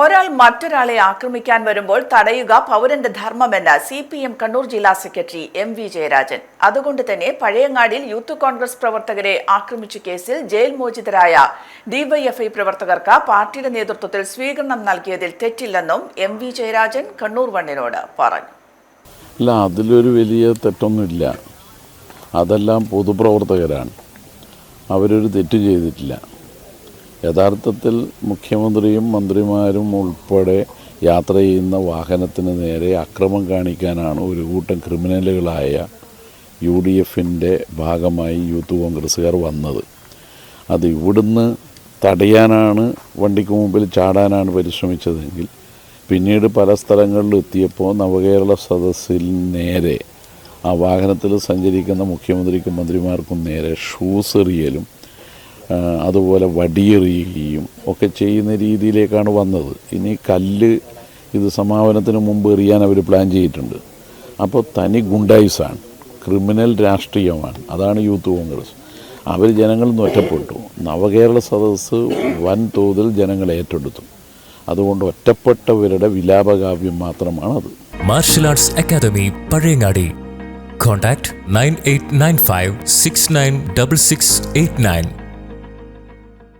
ഒരാൾ മറ്റൊരാളെ ആക്രമിക്കാൻ വരുമ്പോൾ തടയുക പൗരന്റെ ധർമ്മമെന്ന് സി പി എം കണ്ണൂർ ജില്ലാ സെക്രട്ടറി എം വി ജയരാജൻ. അതുകൊണ്ട് തന്നെ പഴയങ്ങാടിയിൽ യൂത്ത് കോൺഗ്രസ് പ്രവർത്തകരെ ആക്രമിച്ച കേസിൽ ജയിൽ മോചിതരായ ഡിവൈഎഫ്ഐ പ്രവർത്തകർക്ക് പാർട്ടിയുടെ നേതൃത്വത്തിൽ സ്വീകരണം നൽകിയതിൽ തെറ്റില്ലെന്നും എം വി ജയരാജൻ കണ്ണൂർ വണ്ണിനോട് പറഞ്ഞു. അല്ല അതിലൊരു വലിയ തെറ്റൊന്നുമില്ല. അതെല്ലാം പൊതുപ്രവർത്തകരാണ്. അവരൊരു തെറ്റ് ചെയ്തിട്ടില്ല. യഥാർത്ഥത്തിൽ മുഖ്യമന്ത്രിയും മന്ത്രിമാരും ഉൾപ്പെടെ യാത്ര ചെയ്യുന്ന വാഹനത്തിന് നേരെ അക്രമം കാണിക്കാനാണ് ഒരു കൂട്ടം ക്രിമിനലുകളായ യു ഡി എഫിന്റെ ഭാഗമായി യൂത്ത് കോൺഗ്രസ്സുകാർ വന്നത്. അത് ഇവിടുന്ന് തടയാനാണ് വണ്ടിക്ക് മുമ്പിൽ ചാടാനാണ് പരിശ്രമിച്ചതെങ്കിൽ പിന്നീട് പല സ്ഥലങ്ങളിൽ എത്തിയപ്പോൾ നവകേരള സദസ്സിൽ നേരെ ആ വാഹനത്തിൽ സഞ്ചരിക്കുന്ന മുഖ്യമന്ത്രിക്കും മന്ത്രിമാർക്കും നേരെ ഷൂസ് എറിയലും അതുപോലെ വടിയെറിയുകയും ഒക്കെ ചെയ്യുന്ന രീതിയിലേക്കാണ് വന്നത്. ഇനി കല്ല് ഇത് സമാപനത്തിന് മുമ്പ് എറിയാൻ അവർ പ്ലാൻ ചെയ്തിട്ടുണ്ട്. അപ്പോൾ തനി ഗുണ്ടായിസാണ് ക്രിമിനൽ രാഷ്ട്രീയമാണ്. അതാണ് യൂത്ത് കോൺഗ്രസ്. അവർ ജനങ്ങളിൽ നിന്ന് ഒറ്റപ്പെട്ടു. നവകേരള സദസ്സ് വൻതോതിൽ ജനങ്ങൾ ഏറ്റെടുത്തു. അതുകൊണ്ട് ഒറ്റപ്പെട്ടവരുടെ വിലാപകാവ്യം മാത്രമാണത് martial arts academy Pazhayangadi contact nine eight nine five six nine double six eight nine